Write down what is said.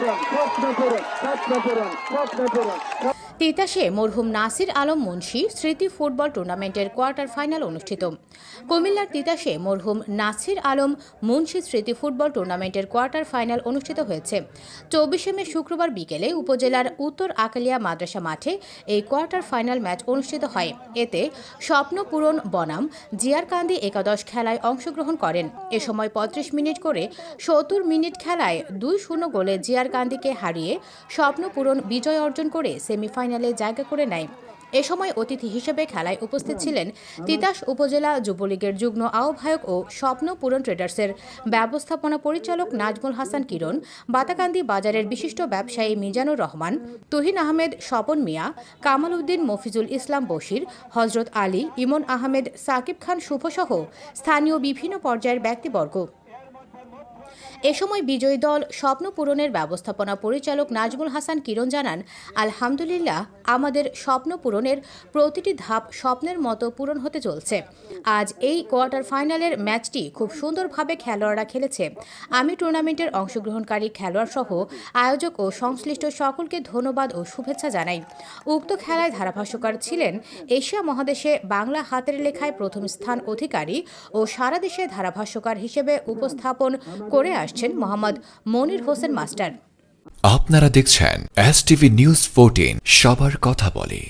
পূরণ স্বপ্ন পূরণ স্বপ্ন পূরণ স্বপ্ন পূরণ তিতাসে মরহুম নাসির আলম মুন্সি স্মৃতি ফুটবল টুর্নামেন্টের কোয়ার্টার ফাইনাল অনুষ্ঠিত। কুমিল্লার তিতাসে মরহুম নাসির আলম মুন্সি স্মৃতি ফুটবল টুর্নামেন্টের কোয়ার্টার ফাইনাল অনুষ্ঠিত হয়েছে। চব্বিশে মে শুক্রবার বিকেলে উপজেলার উত্তর আকালিয়া মাদ্রাসা মাঠে এই কোয়ার্টার ফাইনাল ম্যাচ অনুষ্ঠিত হয়। এতে স্বপ্ন পূরণ বনাম জিয়ারকান্দি একাদশ খেলায় অংশগ্রহণ করেন। এ সময় পঁয়ত্রিশ মিনিট করে সত্তর মিনিট খেলায় দুই শূন্য গোলে জিয়ার জিয়ারকান্দিকে হারিয়ে স্বপ্ন পূরণ বিজয় অর্জন করে সেমিফাইনালে জায়গা করে নেয়। এ সময় অতিথি হিসেবে খেলায় উপস্থিত ছিলেন তিতাস উপজেলা যুবলীগের যুগ্ম আহ্বায়ক ও স্বপ্ন পূরণ ট্রেডার্সের ব্যবস্থাপনা পরিচালক নাজমুল হাসান কিরণ, বাতাকান্দি বাজারের বিশিষ্ট ব্যবসায়ী মিজানুর রহমান, তুহিন আহমেদ, স্বপন মিয়া, কামাল উদ্দিন, মফিজুল ইসলাম বশির হজরত আলী, ইমন আহমেদ, সাকিব খান শুভসহ স্থানীয় বিভিন্ন পর্যায়ের ব্যক্তিবর্গ। এ সময় বিজয়ী দল স্বপ্ন পূরণের ব্যবস্থাপনা পরিচালক নাজমুল হাসান কিরণ জানান, আলহামদুলিল্লাহ, আমাদের স্বপ্ন পূরণের প্রতিটি ধাপ স্বপ্নের মতো পূরণ হতে চলছে। আজ এই কোয়ার্টার ফাইনালের ম্যাচটি খুব সুন্দরভাবে খেলোয়াড়রা খেলেছে। আমি টুর্নামেন্টের অংশগ্রহণকারী খেলোয়াড় সহ আয়োজক ও সংশ্লিষ্ট সকলকে ধন্যবাদ ও শুভেচ্ছা জানাই। উক্ত খেলায় ধারাভাষ্যকার ছিলেন এশিয়া মহাদেশে বাংলা হাতের লেখায় প্রথম স্থান অধিকারী ও সারা দেশে ধারাভাষ্যকার হিসেবে উপস্থাপন করে আসছেন মোহাম্মদ মনির হোসেন মাস্টার। আপনারা দেখছেন এস টিভি নিউজ ফোরটিন সবার কথা বলে।